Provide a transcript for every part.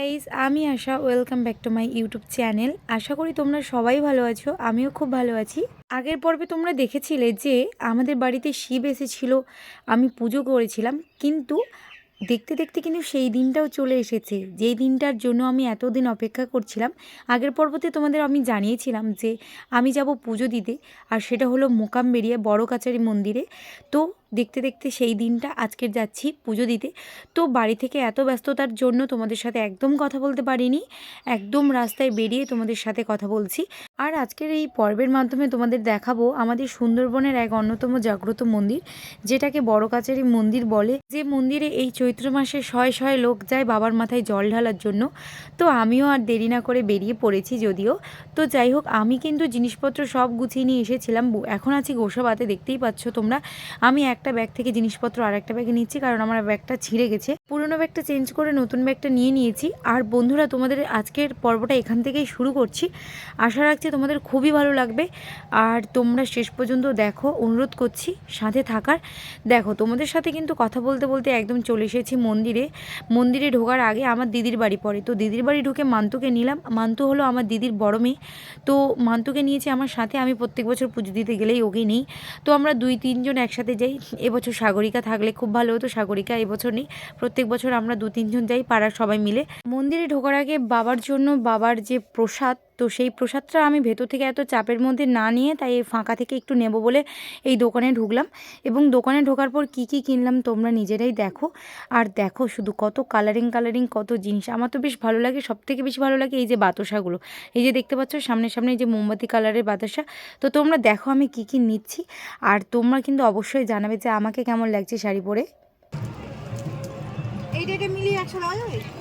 Guys আমি আশা welcome back to my YouTube channel আশা করি তোমরা সবাই ভালো আছো, আমিও খুব ভালো আছি। আগের পর্বে তোমরা দেখেছিলে যে আমাদের বাড়িতে শিব এসেছিল, আমি পুজো করেছিলাম, কিন্তু দেখতে দেখতে কিন্তু সেই দিনটাও চলে এসেছে, যেই দিনটার জন্য আমি এতদিন অপেক্ষা করছিলাম। আগের পর্বতে তোমাদের আমি জানিয়েছিলাম যে আমি যাব পুজো দিতে, আর সেটা হলো মোকামবেড়িয়া বড় কাচারি মন্দিরে। তো দেখতে দেখতে সেই দিনটা, আজকের যাচ্ছি পুজো দিতে। তো বাড়ি থেকে এত ব্যস্ততার জন্য তোমাদের সাথে একদম কথা বলতে পারিনি। একদম রাস্তায় বেরিয়ে তোমাদের সাথে কথা বলছি। আর আজকের এই পর্বের মাধ্যমে তোমাদের দেখাবো আমাদের সুন্দরবনের এক অন্যতম জাগ্রত মন্দির, যেটাকে বড় কাচারি মন্দির বলে। যে মন্দিরে এই চৈত্র মাসে শয়ে শয়ে লোক যায় বাবার মাথায় জল ঢালার জন্য। তো আমিও আর দেরি না করে বেরিয়ে পড়েছি যদিও। তো যাই হোক, আমি কিন্তু জিনিসপত্র সব গুছিয়ে নিয়ে এসেছিলাম। এখন আছি গোসাবাতে, দেখতেই পাচ্ছ তোমরা। আমি একটা ব্যাগ থেকে জিনিসপত্র আর একটা ব্যাগে নিচ্ছি, কারণ আমার ব্যাগটা ছিঁড়ে গেছে। পুরনো ব্যাগটা চেঞ্জ করে নতুন ব্যাগটা নিয়ে নিয়েছি। আর বন্ধুরা, তোমাদের আজকের পর্বটা এখান থেকেই শুরু করছি। আশা রাখছি তোমাদের খুবই ভালো লাগবে। আর তোমরা শেষ পর্যন্ত দেখো, অনুরোধ করছি সাথে থাকার। দেখো, তোমাদের সাথে কিন্তু কথা বলতে বলতে একদম চলে এসেছি মন্দিরে। মন্দিরে ঢোকার আগে আমার দিদির বাড়ি পড়ে। তো দিদির বাড়ি ঢুকে মান্তুকে নিলাম। মান্তু হলো আমার দিদির বড় মেয়ে। তো মান্তুকে নিয়েছি আমার সাথে। আমি প্রত্যেক বছর পুজো দিতে গেলেই ওকে নিই। তো আমরা দুই তিনজন একসাথে যাই। এবছর সাগরিকা থাকলে খুব ভালো হতো, সাগরিকা এবছর নেই। প্রত্যেক বছর আমরা দু তিনজন যাই, পাড়ার সবাই মিলে। মন্দিরে ঢোকার আগে বাবার জন্য বাবার যে প্রসাদ তো সেই প্রসাদটা আমি ভেতর থেকে এত চাপের মধ্যে না নিয়ে তাই ফাঁকা থেকে একটু নেব বলে এই দোকানে ঢুকলাম। এবং দোকানে ঢোকার পর কি কি কিনলাম তোমরা নিজেরাই দেখো। আর দেখো শুধু কত কালারিং কালারিং কত জিনিস। আমার তো বেশ ভালো লাগে সব থেকে বেশি ভালো লাগে এই যে বাতাসাগুলো। এই যে দেখতে পাচ্ছ সামনে সামনে এই যে মোমবাতি কালারের বাতাসা। তো তোমরা দেখো আমি কি কি নিচ্ছি। আর তোমরা কিন্তু অবশ্যই জানাবে যে আমাকে কেমন লাগছে শাড়ি পরে। এই ডেটে মিলিয়ে নেওয়া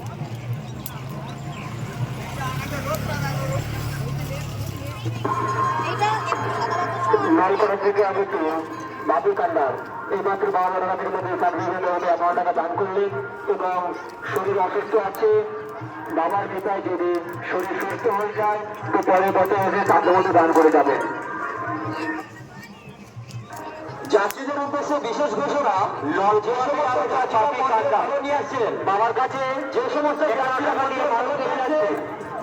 বাবার যাত্রীদের উদ্দেশ্যে বিশেষ ঘোষণা বাবার কাছে যে সমস্ত যাত্রীরা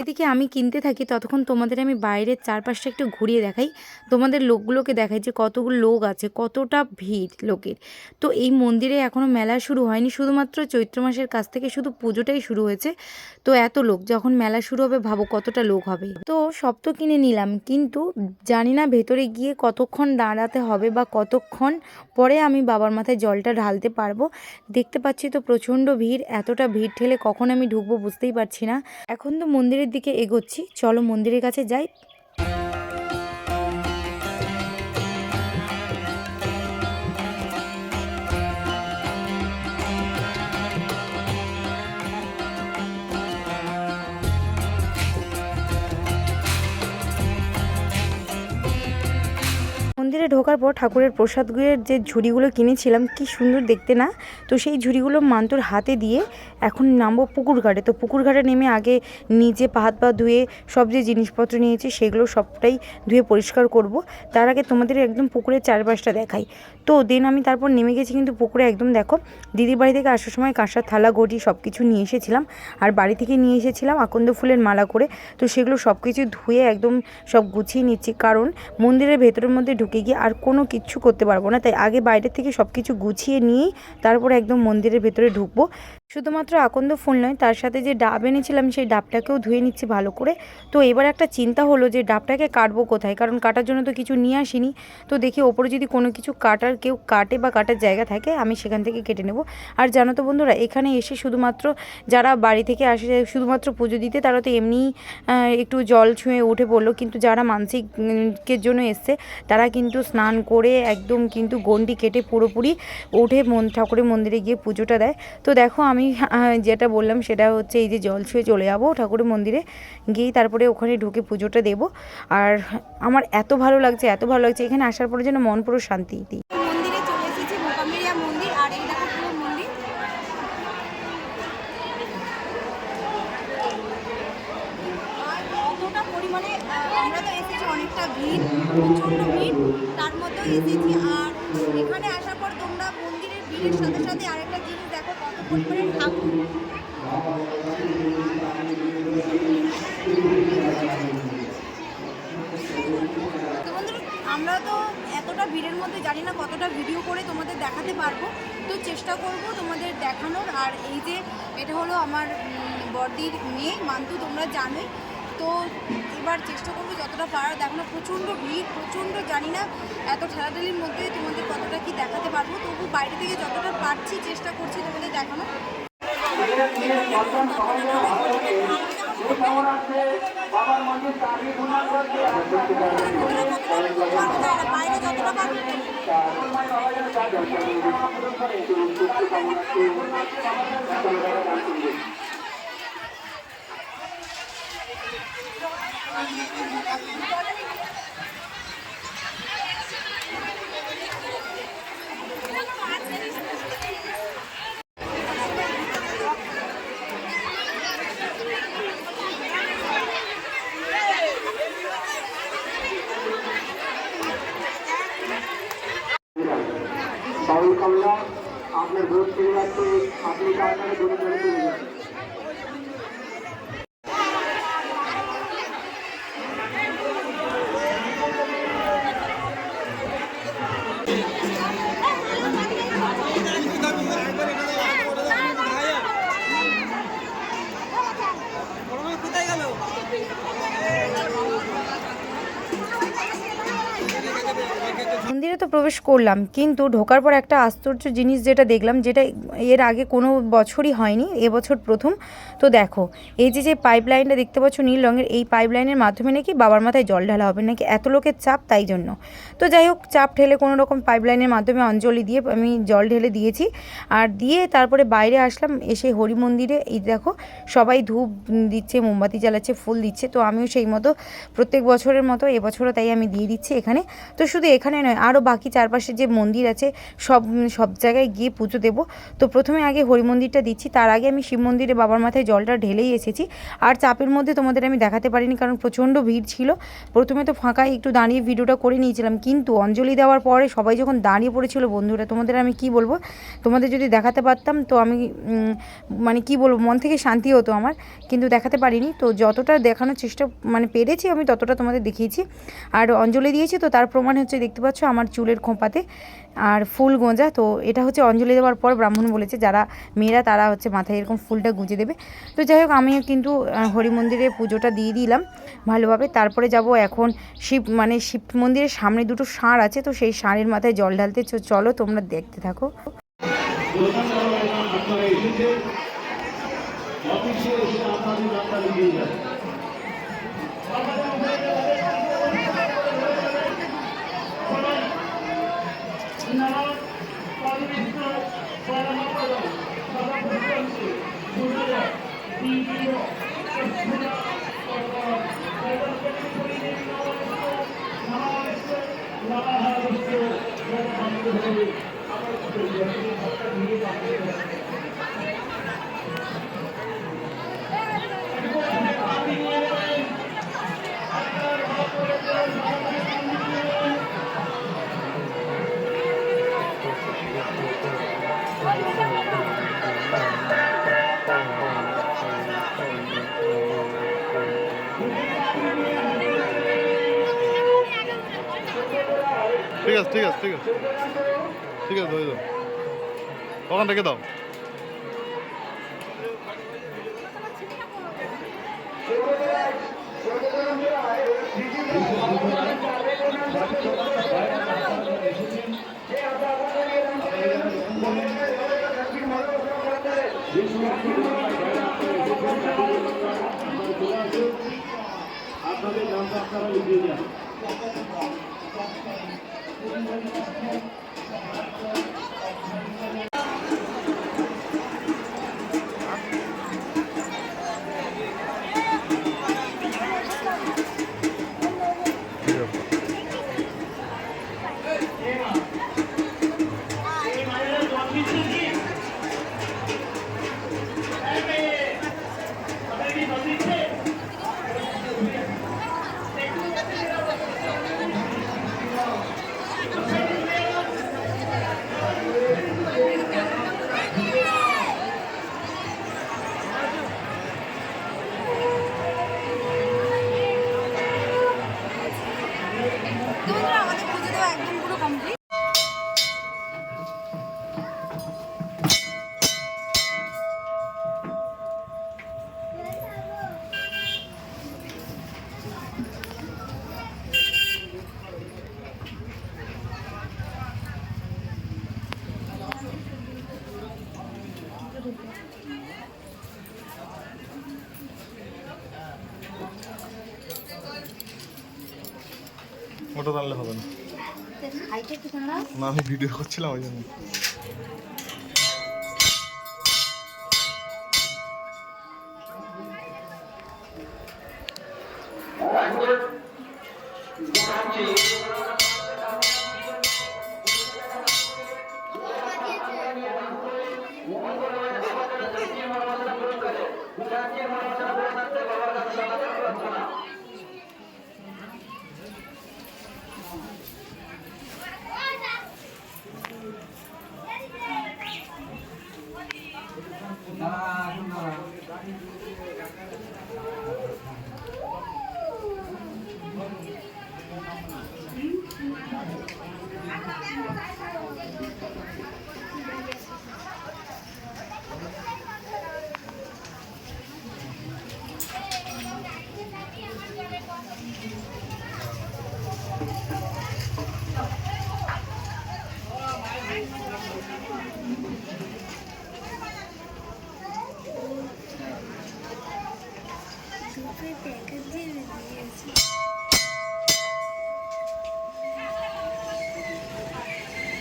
এদিকে আমি কিনতে থাকি, ততক্ষণ তোমাদের আমি বাইরের চারপাশটা একটু ঘুরিয়ে দেখাই। তোমাদের লোকগুলোকে দেখাই যে কতগুলো লোক আছে, কতটা ভিড় লোকের। তো এই মন্দিরে এখনও মেলা শুরু হয়নি, শুধুমাত্র চৈত্র মাসের কাছ থেকে শুধু পুজোটাই শুরু হয়েছে। তো এত লোক, যখন মেলা শুরু হবে ভাবো কতটা লোক হবে। তো সব তো কিনে নিলাম, কিন্তু জানি না ভেতরে গিয়ে কতক্ষণ দাঁড়াতে হবে বা কতক্ষণ পরে আমি বাবার মাথায় জলটা ঢালতে পারব। দেখতে পাচ্ছি তো প্রচণ্ড ভিড়, এতটা ভিড় ঠেলে কখন আমি ঢুকবো বুঝতেই পারছি না। এখন তো মন্দিরের দিকে এগোচ্ছি। চলো মন্দিরের কাছে যাই। মন্দিরে ঢোকার পর ঠাকুরের প্রসাদগুলোর যে ঝুড়িগুলো কিনেছিলাম, কি সুন্দর দেখতে না? তো সেই ঝুড়িগুলো মান্তুর হাতে দিয়ে এখন নামবো পুকুর ঘাটে। তো পুকুর ঘাটে নেমে আগে নিজে পা হাত পা ধুয়ে সব যে জিনিসপত্র নিয়েছি সেগুলো সবটাই ধুয়ে পরিষ্কার করব। তার আগে তোমাদের একদম পুকুরের চারপাশটা দেখাই। তো দেন আমি তারপর নেমে গেছি কিন্তু পুকুরে একদম দেখো, দিদির বাড়ি থেকে আসার সময় কাঁসার থালা ঘটি সব কিছু নিয়ে এসেছিলাম আর বাড়ি থেকে নিয়ে এসেছিলাম আকন্দ ফুলের মালা করে। তো সেগুলো সব কিছু ধুয়ে একদম সব গুছিয়ে নিচ্ছি। কারণ মন্দিরের ভেতরের মধ্যে ঢুকে গিয়ে আর কোনো কিচ্ছু করতে পারব না। তাই আগে বাইরে থেকে সব কিছু গুছিয়ে নিয়েই তারপরে একদম মন্দিরের ভেতরে ঢুকবো। শুধুমাত্র আকন্দ ফুল নয়, তার সাথে যে ডাব এনেছিলাম, সেই ডাবটাকেও ধুয়ে নিচ্ছি ভালো করে। তো এবার একটা চিন্তা হলো যে ডাবটাকে কাটবো কোথায়? কারণ কাটার জন্য তো কিছু নিয়ে আসিনি। তো দেখি ওপরে যদি কোনো কিছু কাটার কেউ কাটে বা কাটার জায়গা থাকে, আমি সেখান থেকে কেটে নেব। আর জানো তো বন্ধুরা, এখানে এসে শুধুমাত্র যারা বাড়ি থেকে আসে, শুধুমাত্র পুজো দিতে, তারা তো এমনিই একটু জল ছুঁয়ে উঠে পড়ল। কিন্তু যারা মানসিকের জন্য এসছে, তারা কিন্তু স্নান করে একদম কিন্তু গন্ডি কেটে পুরোপুরি উঠে মন ঠাকুরের মন্দিরে গিয়ে পুজোটা দেয়। তো দেখো আমি আহ, যেটা বললাম সেটা হচ্ছে এই যে জল ছুঁয়ে চলে যাব ঠাকুরের মন্দিরে গিয়ে তারপরে ওখানে ঢুকে পুজোটা দেব। আর আমার এত ভালো লাগছে এত ভালো লাগছে এখানে আসার পরে যেন মন পুরো শান্তি। এসেছি আর এখানে আসার পর তোমরা মন্দিরের ভিড়ের সাথে সাথে আরেকটা আমরা তো এতটা ভিড়ের মধ্যে জানি না কতটা ভিডিও করে তোমাদের দেখাতে পারব। তো চেষ্টা করব তোমাদের দেখানোর। আর এই যে, এটা হলো আমার বর্দির মেয়ে। মান্তু, তোমরা জানোই। তো এবার চেষ্টা করব যতটা পারা। দেখানো প্রচণ্ড ভিড়, প্রচণ্ড জানি না এত ঠেলাঠেলির মধ্যে তোমাদের কতটা কি দেখাতে পারব। তবু বাইরে থেকে যতটা পারছি চেষ্টা করছি তোমাদের দেখানো আপনার ভোট পেয়ে যাচ্ছে আপনি কার কাছে দূরে দূরে চলে যাচ্ছেন মন্দিরে তো প্রবেশ করলাম, কিন্তু ঢোকার পর একটা আশ্চর্য জিনিস যেটা দেখলাম, যেটা এর আগে কোনো বছরই হয়নি এবছর প্রথম। তো দেখো, এই যে যে পাইপ লাইনটা দেখতে পাচ্ছ নীল রঙের, এই পাইপ লাইনের মাধ্যমে নাকি বাবার মাথায় জল ঢালা হবে, নাকি এত লোকের চাপ তাই জন্য। তো যাই হোক, চাপ ঠেলে কোনো রকম পাইপ লাইনের মাধ্যমে অঞ্জলি দিয়ে আমি জল ঢেলে দিয়েছি। আর দিয়ে তারপরে বাইরে আসলাম, এসে হরি মন্দিরে, এই দেখো, সবাই ধূপ দিচ্ছে, মোমবাতি জ্বালাচ্ছে, ফুল দিচ্ছে, তো আমিও সেই মতো প্রত্যেক বছরের মতো এবছরও তাই আমি দিয়ে দিচ্ছি এখানে। তো শুধু এখানে নয় আরও বাকি চারপাশে যে মন্দির আছে, সব সব জায়গায় গিয়ে পুজো দেবো। তো প্রথমে আগে হরি মন্দিরটা দিচ্ছি, তার আগে আমি শিব মন্দিরে বাবার মাথায় জলটা ঢেলেই এসেছি। আর চাপের মধ্যে তোমাদের আমি দেখাতে পারিনি, কারণ প্রচণ্ড ভিড় ছিল। প্রথমে তো ফাঁকায় একটু দাঁড়িয়ে ভিডিওটা করে নিয়েছিলাম, কিন্তু অঞ্জলি দেওয়ার পরে সবাই যখন দাঁড়িয়ে পড়েছিল, বন্ধুরা, তোমাদের আমি কি বলব? তোমাদের যদি দেখাতে পারতাম, তো আমি মানে কি বলব, মন থেকে শান্তি হতো আমার, কিন্তু দেখাতে পারিনি। তো যতটা দেখানোর চেষ্টা মানে পেরেছি আমি, ততটা তোমাদের দেখিয়েছি। আর অঞ্জলি দিয়েছি, তো তার প্রমাণ হচ্ছে, দেখতে পাচ্ছ, আমার চুলের খোঁপাতে আর ফুল গোঁজা। তো এটা হচ্ছে অঞ্জলি দেওয়ার পর ব্রাহ্মণ বলেছে, যারা মেয়েরা তারা হচ্ছে মাথায় এরকম ফুলটা গুঁজে দেবে। তো যাই হোক, আমিও কিন্তু হরি মন্দিরে পুজোটা দিয়ে দিলাম ভালোভাবে। তারপরে যাব এখন শিব মানে শিব মন্দিরের সামনে দুটো ষাঁড় আছে, তো সেই ষাঁড়ের মাথায় জল ঢালতে চলো তোমরা দেখতে থাকো। ওখান থেকে দাও। ওটা টানলে হবে না। না আমি ভিডিও করছিলাম ওই জন্য।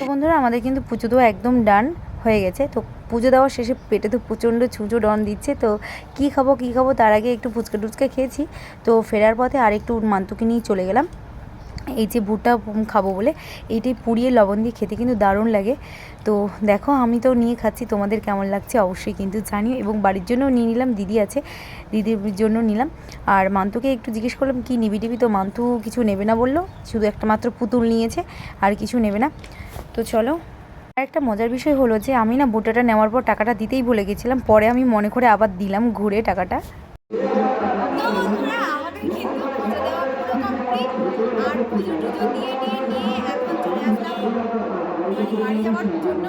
তো বন্ধুরা, আমাদের কিন্তু পুজো দেওয়া একদম ডান হয়ে গেছে। তো পুজো দেওয়ার শেষে পেটে তো প্রচণ্ড ছুঁচো ডন দিচ্ছে। তো কি খাব কি খাব, তার আগে একটু ফুচকা টুচকা খেয়েছি। তো ফেরার পথে আর একটু মান্তুকে নিয়ে চলে গেলাম। এই যে ভুট্টা খাব বলে এইটাই পুড়িয়ে লবণ দিয়ে খেতে কিন্তু দারুণ লাগে। তো দেখো, আমি তো নিয়ে খাচ্ছি, তোমাদের কেমন লাগছে অবশ্যই কিন্তু জানিও। এবং বাড়ির জন্যও নিয়ে নিলাম, দিদি আছে, দিদির জন্য নিলাম। আর মান্তুকে একটু জিজ্ঞেস করলাম, কি নিবি টিবি? তো মান্তু কিছু নেবে না বলল, শুধু একটা মাত্র পুতুল নিয়েছে, আর কিছু নেবে না। তো চলো, আর একটা মজার বিষয় হলো যে, আমি না ভুট্টাটা নেওয়ার পর টাকাটা দিতেই ভুলে গেছিলাম, পরে আমি মনে করে আবার দিলাম ঘুরে টাকাটা। বাড়ি যাওয়ার জন্য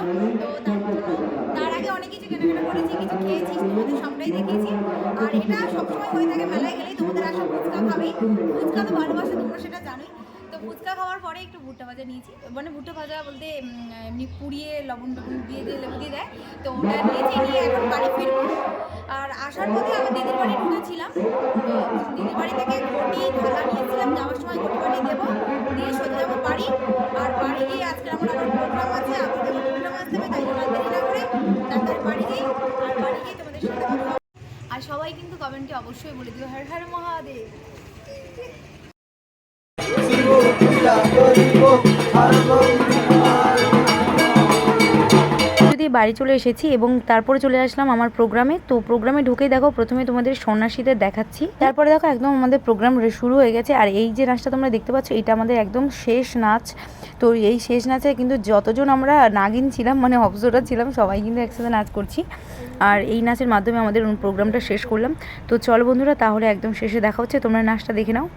তার আগে অনেক কিছু কেনাকাটা করেছি কিছু খেয়েছি তোমাদের সবটাই দেখেছি আর এটা সবসময় হয়ে থাকে মেলায় গেলেই তোমাদের আসা ফুচকা খাবেই ফুচকা তো ভালোবাসে, তোমরা সেটা জানোই। তো ফুচকা খাওয়ার পরে একটু ভুট্টা ভাজা নিয়েছি। মানে ভুট্টা ভাজা বলতে এমনি পুড়িয়ে লবণ টবণ দিয়ে দিয়ে লেবু দিয়ে দেয়। তো ওটা নিয়েছি, নিয়ে এখন বাড়ি ফিরবো। আর আসার পথে আমি দিদির বাড়ি ঢুকেছিলাম দিদির বাড়ি থেকে ঘটি, থালা নিয়েছিলাম। যাওয়ার সময় ঘটি বাড়ি দেবো। দিয়ে সোজা যাব বাড়ি। আর বাড়ি গিয়ে আজকে আমার আবার প্রোগ্রাম আছে। তো প্রোগ্রাম আসতে হবে, তাই জন্য দেরি না করে তাড়াতাড়ি বাড়ি যাই। আর বাড়ি গিয়ে তোমাদের সাথে আর সবাই কিন্তু কমেন্টে অবশ্যই বলে দিও, হর হর মহাদেব। বাড়ি চলে এসেছি এবং তারপরে চলে আসলাম আমার প্রোগ্রামে। তো প্রোগ্রামে ঢুকেই দেখো, প্রথমে তোমাদের সন্ন্যাসীদের দেখাচ্ছি। তারপরে দেখো একদম আমাদের প্রোগ্রাম শুরু হয়ে গেছে। আর এই যে নাচটা তোমরা দেখতে পাচ্ছ, এটা আমাদের একদম শেষ নাচ। তো এই শেষ নাচে কিন্তু যতজন আমরা নাগিন ছিলাম মানে অবসরা ছিলাম, সবাই কিন্তু একসাথে নাচ করছি। আর এই নাচের মাধ্যমে আমাদের প্রোগ্রামটা শেষ করলাম। তো চল বন্ধুরা, তাহলে একদম শেষে দেখা হচ্ছে। তোমরা নাচটা দেখে নাও।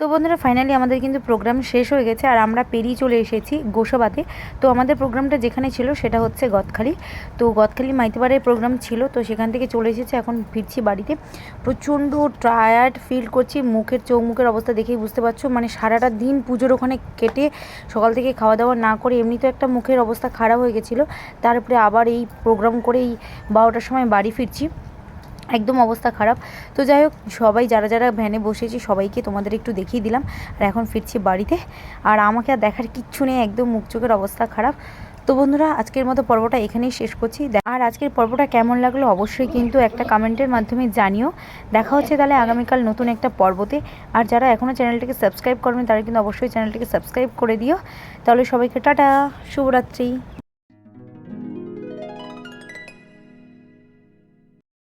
তো বন্ধুরা ফাইনালি আমাদের কিন্তু প্রোগ্রাম শেষ হয়ে গেছে আর আমরা পেরিয়ে চলে এসেছি গোসাবাতে। তো আমাদের প্রোগ্রামটা যেখানে ছিল সেটা হচ্ছে গদখালি। তো গদখালি মাইতিবারের প্রোগ্রাম ছিল, তো সেখান থেকে চলে এসেছে, এখন ফিরছি বাড়িতে। প্রচণ্ড টায়ার্ড ফিল করছি, মুখের চোখ মুখের অবস্থা দেখেই বুঝতে পারছ। মানে সারাটা দিন পুজোর ওখানে কেটে সকাল থেকে খাওয়া দাওয়া না করে এমনি তো একটা মুখের অবস্থা খারাপ হয়ে গেছিল। তারপরে আবার এই প্রোগ্রাম করে এই বারোটার সময় বাড়ি ফিরছি। একদম অবস্থা খারাপ। তো যাই হোক, সবাই যারা যারা ভ্যানে বসেছি, সবাইকে তোমাদের একটু দেখিয়ে দিলাম। আর এখন ফিরছি বাড়িতে। আর আমাকে আর দেখার কিচ্ছু নেই, একদম মুখ চোখের অবস্থা খারাপ। তো বন্ধুরা, আজকের মতো পর্বটা এখানেই শেষ করছি। আর আজকের পর্বটা কেমন লাগল অবশ্যই কিন্তু একটা কমেন্টের মাধ্যমে জানিও। দেখা হচ্ছে তাহলে আগামীকাল নতুন একটা পর্বতে। আর যারা এখনও চ্যানেলটিকে সাবস্ক্রাইব করবেন তারা কিন্তু অবশ্যই চ্যানেলটিকে সাবস্ক্রাইব করে দিও। তাহলে সবাইকে টাটা, শুভরাত্রি।